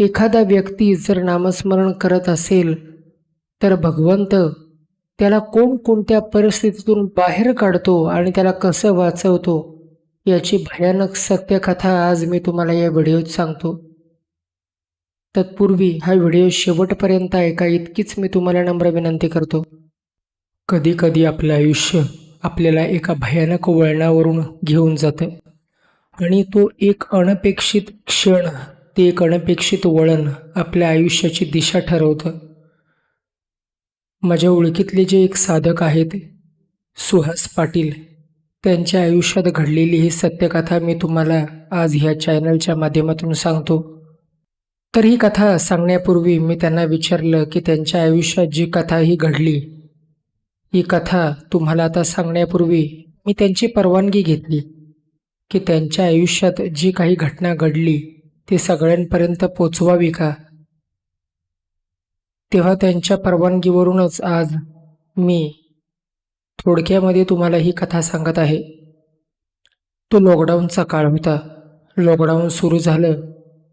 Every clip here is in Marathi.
एखादा व्यक्ती जर नामस्मरण करत असेल तर भगवंत त्याला कोणकोणत्या परिस्थितीतून बाहेर काढतो आणि त्याला कसं वाचवतो याची भयानक सत्यकथा आज मी तुम्हाला या व्हिडिओत सांगतो. तत्पूर्वी हा व्हिडिओ शेवटपर्यंत ऐका इतकीच मी तुम्हाला नम्र विनंती करतो. कधी कधी आपलं आयुष्य आपल्याला एका भयानक वळणावरून घेऊन जातं आणि तो एक अनपेक्षित क्षण ते एक अनपेक्षित वळण आपल्या आयुष्याची दिशा ठरवतं. माझ्या ओळखीतले जे एक साधक आहेत सुहास पाटील त्यांच्या आयुष्यात घडलेली ही सत्यकथा मी तुम्हाला आज ह्या चॅनलच्या माध्यमातून सांगतो. तर ही कथा सांगण्यापूर्वी मी त्यांना विचारलं की त्यांच्या आयुष्यात जी कथा ही घडली ही कथा तुम्हाला आता सांगण्यापूर्वी मी त्यांची परवानगी घेतली की त्यांच्या आयुष्यात जी काही घटना घडली ती सगळ्यांपर्यंत पोचवावी का? तेव्हा त्यांच्या परवानगीवरूनच आज मी थोडक्यामध्ये तुम्हाला ही कथा सांगत आहे. तो लॉकडाऊनचा काळ होता. लॉकडाऊन सुरू झालं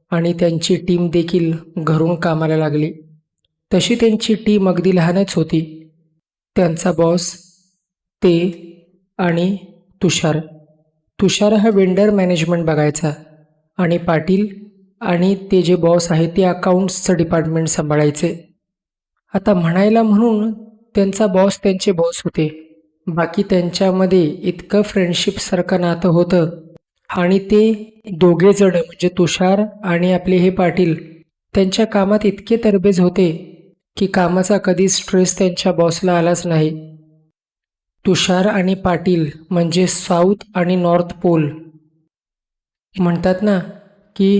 आणि त्यांची टीम देखील घरून कामाला लागली. तशी त्यांची टीम अगदी लहानच होती. त्यांचा बॉस ते आणि तुषार. तुषार हा वेंडर मॅनेजमेंट बघायचा. आणि पाटील आणि ते जे बॉस आहे ते अकाउंट्सचं डिपार्टमेंट सांभाळायचे. आता म्हणायला म्हणून त्यांचा बॉस त्यांचे बॉस होते. बाकी त्यांच्यामध्ये इतकं फ्रेंडशिपसारखं नातं होतं. आणि ते दोघेजण म्हणजे तुषार आणि आपले हे पाटील त्यांच्या कामात इतके तरबेज होते की कामाचा कधी स्ट्रेस त्यांच्या बॉसला आलाच नाही. तुषार आणि पाटील म्हणजे साऊथ आणि नॉर्थ पोल म्हणतात ना की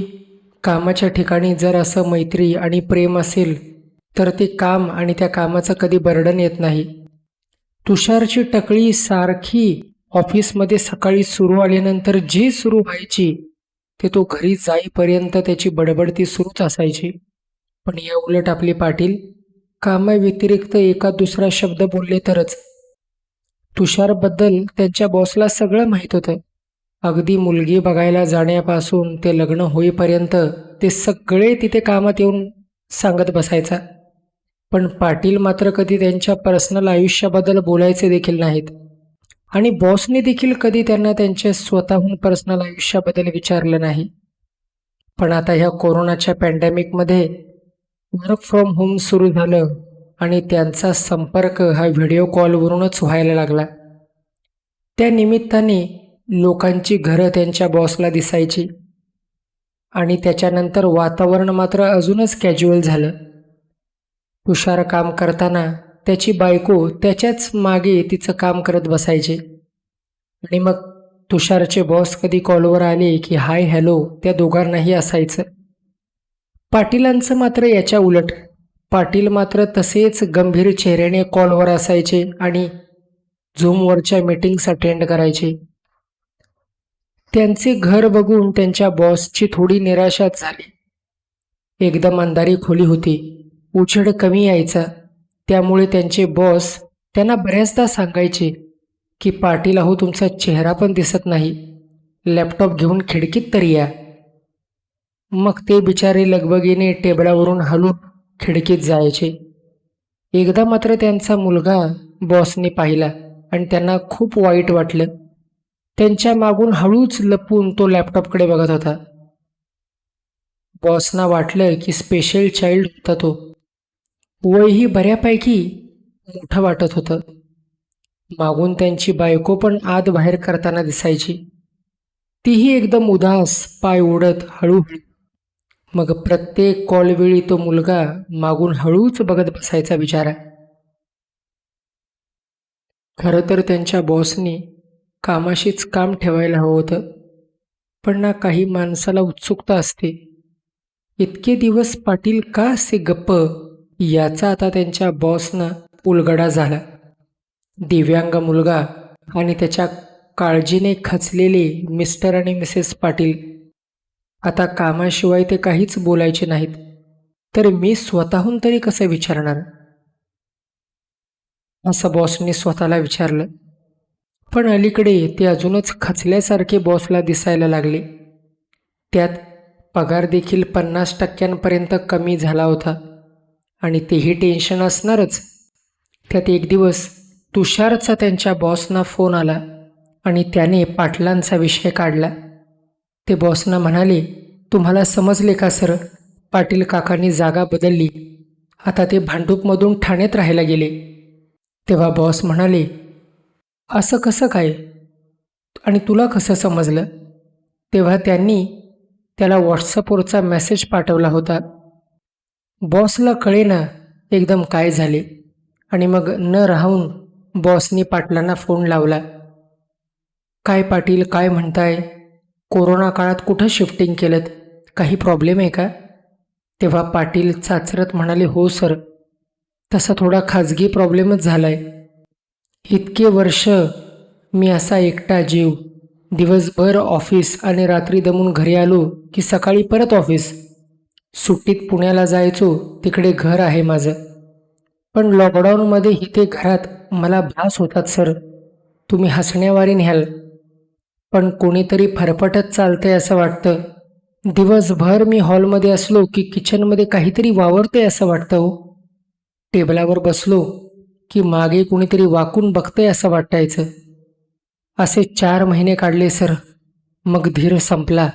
कामाच्या ठिकाणी जर असं मैत्री आणि प्रेम असेल तर ते काम आणि त्या कामाचं कधी बर्डन येत नाही. तुषारची टकळी सारखी ऑफिसमध्ये सकाळी सुरू आल्यानंतर जी सुरू व्हायची ते तो घरी जाईपर्यंत त्याची बडबडती सुरूच असायची. पण या उलट आपले पाटील कामाव्यतिरिक्त एका दुसरा शब्द बोलले तरच. तुषारबद्दल त्यांच्या बॉसला सगळं माहीत होतं. अगदी मुलगी बघायला जाण्यापासून ते लग्न होईपर्यंत ते सगळे तिथे कामात येऊन सांगत बसायचा. पण पाटील मात्र कधी त्यांच्या पर्सनल आयुष्याबद्दल बोलायचे देखील नाहीत. आणि बॉसने देखील कधी त्यांना त्यांच्या स्वतःहून पर्सनल आयुष्याबद्दल विचारलं नाही. पण आता ह्या कोरोनाच्या पॅन्डेमिकमध्ये वर्क फ्रॉम होम सुरू झालं आणि त्यांचा संपर्क हा व्हिडिओ कॉलवरूनच व्हायला लागला. त्या निमित्ताने लोकांची घरं त्यांच्या बॉसला दिसायची. आणि त्याच्यानंतर वातावरण मात्र अजूनच कॅज्युअल झालं. तुषार काम करताना त्याची बायको त्याच्याच मागे तिचं काम करत बसायचे. आणि मग तुषारचे बॉस कधी कॉलवर आले की हाय हॅलो त्या दोघांनाही असायचं. पाटीलांचं मात्र याच्या उलट. पाटील मात्र तसेच गंभीर चेहऱ्याने कॉलवर असायचे आणि झूमवरच्या मीटिंग्स अटेंड करायचे. त्यांचे घर बघून त्यांच्या बॉसची थोडी निराशाच झाली. एकदम अंधारी खोली होती. उजेड कमी यायचा. त्यामुळे त्यांचे बॉस त्यांना बऱ्याचदा सांगायचे की पाटील अहो तुमचा चेहरा पण दिसत नाही. लॅपटॉप घेऊन खिडकीत तरी या. मग ते बिचारे लगबगीने टेबलावरून हलून खिडकीत जायचे. एकदा मात्र त्यांचा मुलगा बॉसने पाहिला आणि त्यांना खूप वाईट वाटलं. त्यांच्या मागून हळूच लपून तो लॅपटॉपकडे बघत होता. बॉसना वाटलं की स्पेशल चाइल्ड होता तो. वयही बऱ्यापैकी मोठं वाटत होतं. मागून त्यांची बायको पण आत बाहेर करताना दिसायची. तीही एकदम उदास पाय ओढत हळूहळू मग प्रत्येक कॉलवेळी तो मुलगा मागून हळूच बघत बसायचा विचार आहे खरं तर त्यांच्या बॉसने कामाशीच काम ठेवायला हवं होतं. पण ना काही माणसाला उत्सुकता असते. इतके दिवस पाटील का असे गप्प? याचा आता त्यांच्या बॉसनं उलगडा झाला. दिव्यांग मुलगा आणि त्याच्या काळजीने खचलेले मिस्टर आणि मिसेस पाटील. आता कामाशिवाय ते काहीच बोलायचे नाहीत. तर मी स्वतःहून तरी कसं विचारणार? असं बॉसने स्वतःला विचारलं. पण अलीकडे ते अजूनच खचल्यासारखे बॉसला दिसायला लागले. त्यात पगार देखील पन्नास टक्क्यांपर्यंत कमी झाला होता. आणि तेही टेन्शन असणारच. त्यात एक दिवस तुषारचा त्यांच्या बॉसना फोन आला आणि त्याने पाटलांचा विषय काढला. ते बॉसना म्हणाले तुम्हाला समजले का सर? पाटील काकांनी जागा बदलली. आता ते भांडूपमधून ठाण्यात राहायला गेले. तेव्हा बॉस म्हणाले असं कसं काय? आणि तुला कसं समजलं? तेव्हा त्यांनी त्याला व्हॉट्सअपवरचा मेसेज पाठवला होता. बॉसला कळेना एकदम काय झाले. आणि मग न राहून बॉसनी पाटलांना फोन लावला. काय पाटील काय म्हणताय? कोरोना काळात कुठं शिफ्टिंग केलं काही प्रॉब्लेम आहे का? तेव्हा पाटील चाचरत म्हणाले हो सर तसा थोडा खाजगी प्रॉब्लेमच झाला आहे इतके वर्ष मी असा एकटा जीव दिवसभर ऑफिस आणि रात्री दमून घरी आलो की सकाळी परत ऑफिस. सुट्टीत पुण्याला जायचो तिकडे घर आहे माझं. पण लॉकडाऊनमध्ये इथे घरात मला भास होतात सर. तुम्ही हसण्यावारी न्याल पण कोणीतरी फरफटत चालतंय असं वाटतं. दिवसभर मी हॉलमध्ये असलो की किचनमध्ये काहीतरी वावरतंय असं वाटतं हो. टेबलावर बसलो की मागे कुणीतरी वाकून बघतंय असं वाटायचं. असे चार महिने काढले सर. मग धीर संपला.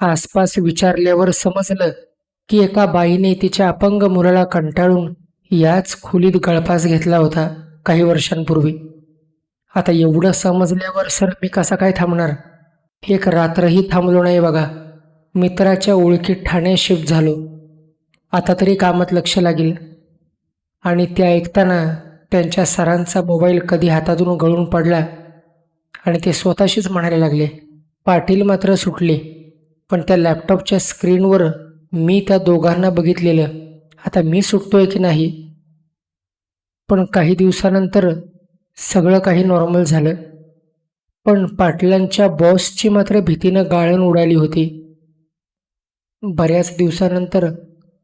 आसपास विचारल्यावर समजलं की एका बाईने तिच्या अपंग मुलाला कंटाळून याच खोलीत गळफास घेतला होता काही वर्षांपूर्वी. आता एवढं समजल्यावर सर मी कसा काय थांबणार? एक रात्रही थांबलो नाही बघा. मित्राच्या ओळखीत ठाणे शिफ्ट झालो. आता तरी कामात लक्ष लागेल. आणि ते ऐकताना त्यांच्या सरांचा मोबाईल कधी हातातून गळून पडला आणि ते स्वतःशीच म्हणायला लागले पाटील मात्र सुटले पण त्या लॅपटॉपच्या स्क्रीनवर मी त्या दोघांना बघितलेलं. आता मी सुटतोय की नाही? पण काही दिवसानंतर सगळं काही नॉर्मल झालं. पण पाटलांच्या बॉसची मात्र भीतीनं गाळण उडाली होती. बऱ्याच दिवसानंतर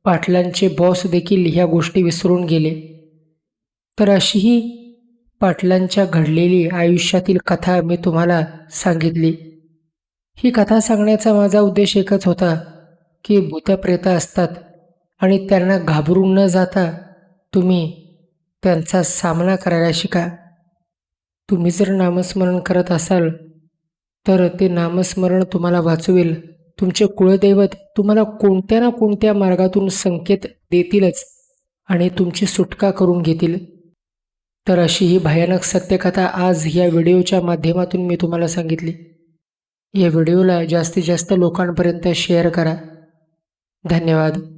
पाटलांचे बॉस देखील ह्या गोष्टी विसरून गेले. तर अशीही पाटलांच्या घडलेली आयुष्यातील कथा मी तुम्हाला सांगितली. ही कथा सांगण्याचा माझा उद्देश एकच होता की भूतप्रेता असतात आणि त्यांना घाबरून न जाता तुम्ही त्यांचा सामना करायला शिका. तुम्ही जर नामस्मरण करत असाल तर ते नामस्मरण तुम्हाला वाचवेल. तुमचे कुळदैवत तुम्हाला कोणत्या ना कोणत्या मार्गातून संकेत देतीलच आणि तुमची सुटका करून घेतील. तर अशी ही भयानक सत्यकथा आज या व्हिडिओच्या माध्यमातून मी तुम्हाला सांगितली. या व्हिडिओला जास्तीत जास्त लोकांपर्यंत शेअर करा. धन्यवाद.